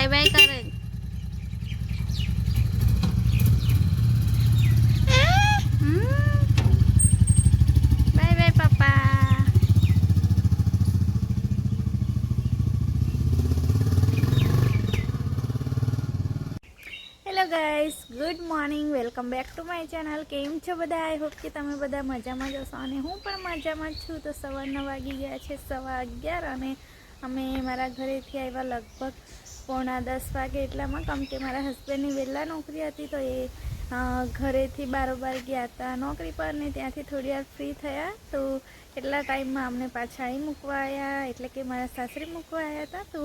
By bye કરે. Hello guys good morning welcome back to my channel કેમ છો બધા? આઈ હોપ કે તમે બધા મજામાં જશો અને હું પણ મજામાં છું. તો સવારના વાગી ગયા છે, સવા અગિયાર અને અમે મારા ઘરેથી આવ્યા લગભગ પોણા દસ વાગે એટલામાં, કેમ કે મારા હસબન્ડની વહેલા નોકરી હતી તો એ ઘરેથી બારોબાર ગયા હતા નોકરી પર ને ત્યાંથી થોડી વાર ફ્રી થયા. તો એટલા ટાઈમમાં અમને પાછા અહીં મૂકવા આવ્યા એટલે કે મારા સાસરી મૂકવા આવ્યા હતા. તો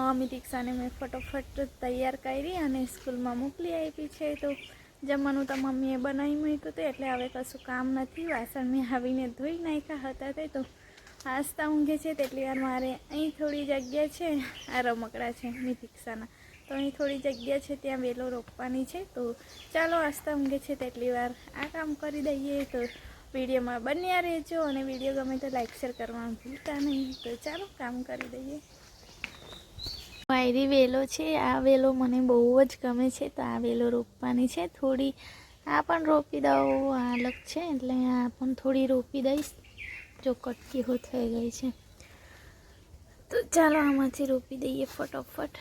અમિત દીક્ષાને મેં ફટોફટ તૈયાર કરી અને સ્કૂલમાં મોકલી આપી છે. તો જમવાનું તો મમ્મીએ બનાવી મૂક્યું હતું, એટલે હવે કશું કામ નથી. વાસણ મેં આવીને ધોઈ નાખ્યા હતા તે. તો આસ્તા ઊંઘે છે તેટલી વાર મારે અહીં થોડી જગ્યા છે, આ રમકડા છે, મિથિક્સાના. તો અહીં થોડી જગ્યા છે, ત્યાં વેલો રોપવાની છે. તો ચાલો આસ્તા ઊંઘે છે તેટલી વાર આ કામ કરી દઈએ. તો વિડીયોમાં બન્યા રહેજો અને વીડિયો ગમે તો લાઈક, શેર કરવાનું ભૂલતા નહીં. તો ચાલો કામ કરી દઈએ. વાયરી વેલો છે, આ વેલો મને બહુ જ ગમે છે. તો આ વેલો રોપવાની છે. થોડી આ પણ રોપી દઉં અલગ છે, એટલે આ પણ થોડી રોપી દઈશ. જો કટકી હો થઈ ગઈ છે. તો ચાલો આમાંથી રોપી દઈએ ફટોફટ.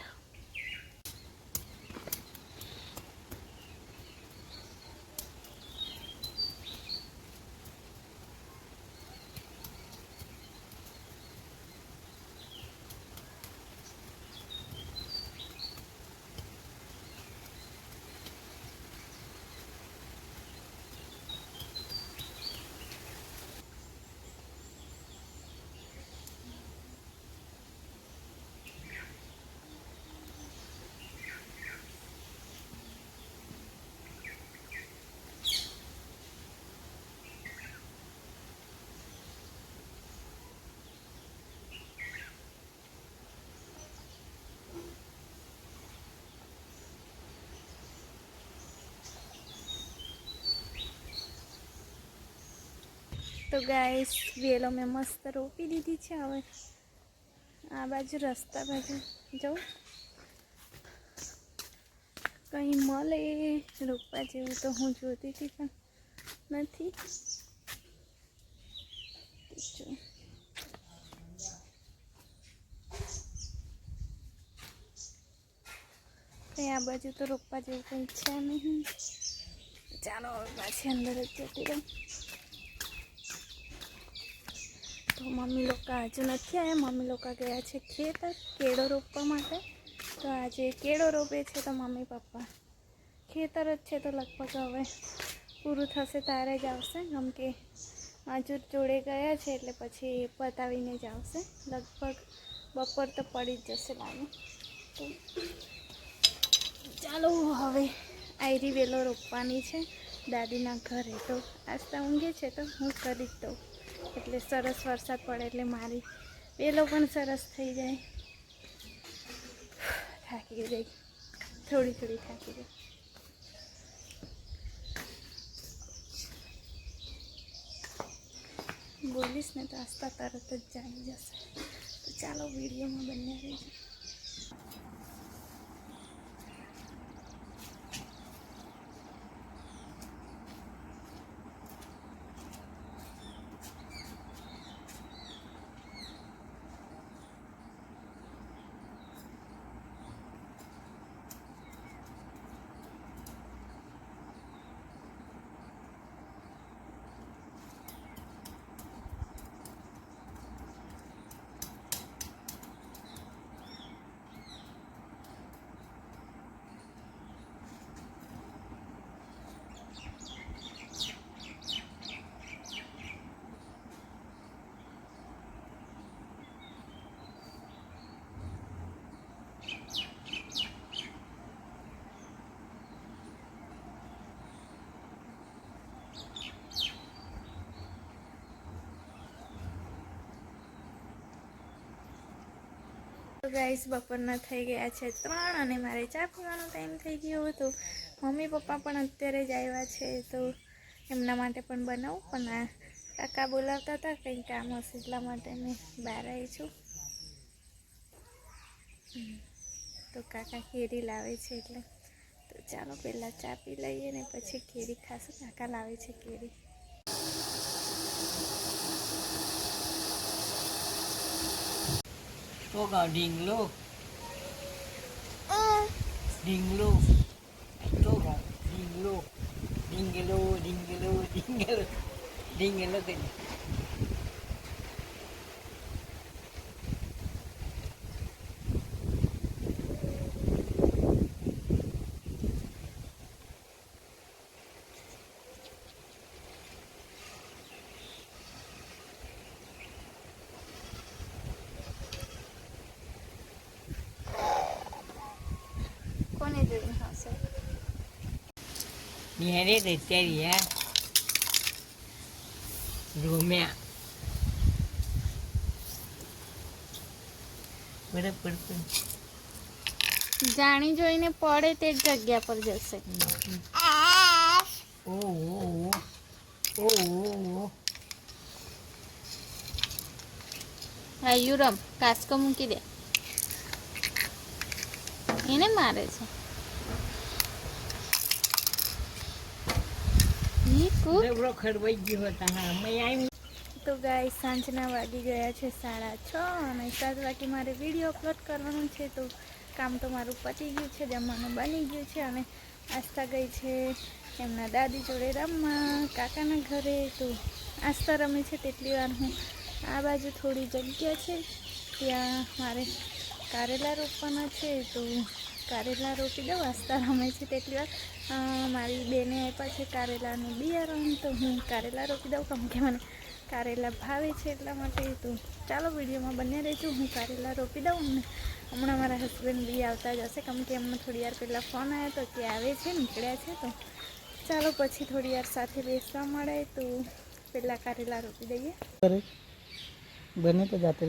તો ગાઈસ વેલો મેં મસ્ત રોપી દીધી છે હવે. આ બાજુ રસ્તા બાજુ. જવું કંઈ મળે રોપવા જેવું તો હું જોતી હતી પણ નથી. કંઈ આ બાજુ તો રોપવા જેવું કંઈ છે નહીં. ચાલો, હવે પાછી અંદર જ જતી રહું. તો મમ્મી લોકો હજુ નથી આવ્યા. મમ્મી લોકો ગયા છે ખેતર, કેળો રોપવા માટે. તો આજે કેળો રોપે છે તો મમ્મી પપ્પા. ખેતર જ છે તો લગભગ હવે પૂરું થશે ત્યારે જ આવશે. કેમ કે મજૂર જોડે ગયા છે એટલે પછી પતાવીને જ આવશે. લગભગ બપોર તો પડી જ જશે લાગે. તો ચાલો હવે આયરી વેલો રોપવાની છે દાદીના ઘરે. તો આજતા ઊંઘે છે તો હું કરી દઉં. એટલે સરસ વરસાદ પડે એટલે મારી વેલો પણ સરસ થઈ જાય. થાકી ગઈ. થોડી થોડી થાકી ગઈ. બોલીશ ને તો આસ્તા તરત જ જાણી જશે. તો ચાલો વિડીયોમાં બંને રહીશું. તો ગાઈસ બપોરના થઈ ગયા છે ત્રણ અને મારે ચા પીવાનો ટાઈમ થઈ ગયો હતો. મમ્મી, પપ્પા પણ અત્યારે જ આવ્યા છે, તો એમના માટે પણ બનાવું. પણ આ કાકા બોલાવતા હતા કંઈ કામ હશે એટલા માટે મેં બહાર આવી છું. તો કાકા કેરી લાવે છે એટલે તો ચાલો પહેલાં ચા પી લઈએ ને પછી કેરી ખાશું. કાકા લાવે છે કેરી. Kau ada hmm. ding lu. Ding lu. Itu kau ding lu. Ding lu, ding lu, ding lu. Ding lu kan. કોને જોઈને હશે નિહારે તો અત્યારે યાર રોમ્યા. બરાબર જાણી જોઈને પડે તે જગ્યા પર જશે. ઓ ઓ ઓ. હા યુરમ કાસ્કો મૂકી દે. એને મારે છે. ઈ ખડવાઈ ગયો હતા હા મેં આવી તો ગાય સાંજના વાગી ગયા છે સાડા છ અને સાત વાગે મારે વીડિયો અપલોડ કરવાનું છે તો કામ તો મારું પતી ગયું છે જમવાનું બની ગયું છે અને આસ્થા ગઈ છે એમના દાદી જોડે રમવા કાકાના ઘરે. તો આસ્થા રમે છે તેટલી વાર હું આ બાજુ થોડી જગ્યા છે ત્યાં મારે કારેલા રોપવાના છે. તો કારેલા રોપી દઉં. આસ્તા રમે છે તેટલી વાર. મારી બેને આપ્યા છે કારેલાનું બિયારણ તો હું કારેલા રોપી દઉં. કેમ કે મને કારેલા ભાવે છે એટલા માટે. તો ચાલો વિડીયોમાં બંને રહેજો. હું કારેલા રોપી દઉં ને હમણાં મારા હસબન્ડ બી આવતા જ હશે. કેમ કે એમને થોડી વાર પહેલાં ફોન આવ્યો તો કે આવે છે, નીકળ્યા છે. તો ચાલો પછી થોડી વાર સાથે બેસવા મળે તો પહેલાં કારેલા રોપી દઈએ. બને તો જાતે.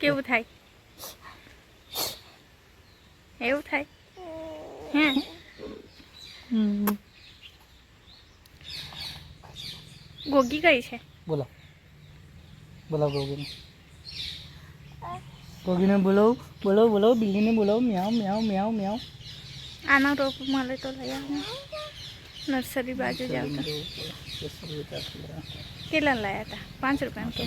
કેવું થાય? એવું થાય? હે? ગોગી કઈ છે? બોલો. બોલાવ ગોગીને. ગોગીને બોલાવ બોલાવ બોલાવ બિલ્લીને બોલાવ મ્યાવ મ્યાવ મ્યાવ મ્યાવ આનો રોપ મળે તો લઈ આવું. નર્સરી બાજુ જાવ કેટલા લાયા હતા? પાંચ રૂપિયા કે.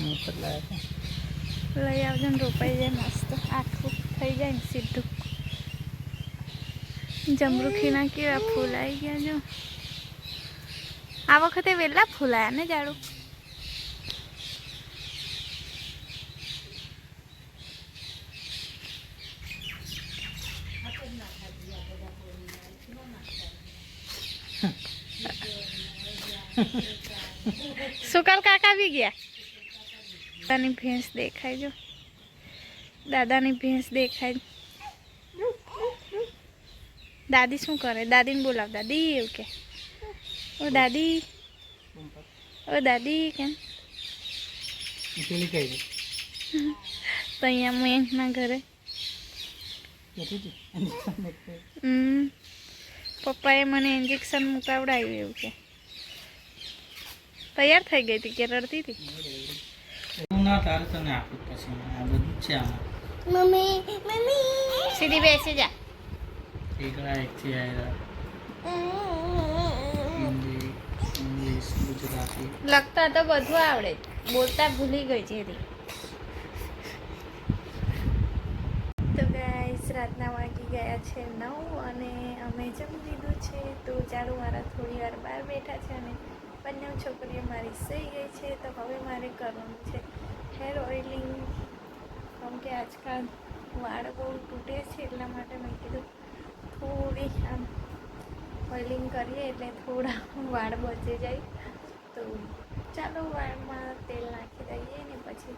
લઈ આવજો ને રોપાઈ જાય મસ્ત. આખું થઈ જાય ને સીધું. જમરૂખીના કેવા ફૂલ આવી ગયા જો. આ વખતે વહેલા ફૂલાયા ને જાડું સુકાલ કાકા બી ગયા? દાદાની ભેંસ દેખાય જો. દાદાની ભેંસ દેખાય. દાદી શું કરે? દાદીને બોલાવ, દાદી, એવું કે. ઓ દાદી. ઓ દાદી, કેમ? તો અહીંયા મેંના ઘરે. હમ. પપ્પાએ મને ઇન્જેક્શન મુકાવડાવ્યું, એવું કે. તૈયાર થઈ ગઈ હતી કે રડતી હતી? ના તારે તને આપું પછી. આ બધું છે આમાં. Mummy mummy. સીધી બેસી જા. એકડા એકથી આવ્યા હિન્દી ઇંગ્લિશ ગુજરાતી. લખતા તો બધું આવડે. બોલતા ભૂલી ગઈ છે તો ગાઈસ રાતના વાગી ગયા છે નવ અને અમે જમી લીધું છે. તો ચાલો મારા થોડી વાર બહાર બેઠા છે અને બંને છોકરીઓ મારી સહી ગઈ છે. તો હવે મારે કરવાનું છે. હેર ઓઇલિંગ કેમ કે આજકાલ વાળ બહુ તૂટે છે, એટલા માટે મેં કીધું થોડી આમ ઓઇલિંગ કરીએ એટલે થોડા વાળ બચી જાય. તો ચાલો વાળમાં તેલ નાખી દઈએ ને પછી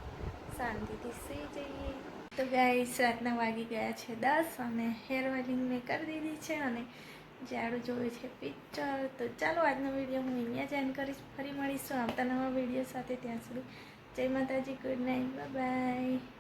શાંતિથી સૂઈ જઈએ. તો ગાઈસ રાતના વાગી ગયા છે દસ અને હેર ઓઇલિંગ મેં કરી દીધી છે અને જાડું જોવે છે પિક્ચર તો ચાલો આજનો વીડિયો હું અહીંયા જ એન્ડ કરીશ. ફરી મળીશું આવતા નવા વીડિયો સાથે. ત્યાં સુધી જય માતાજી ગુડ નાઇટ બાય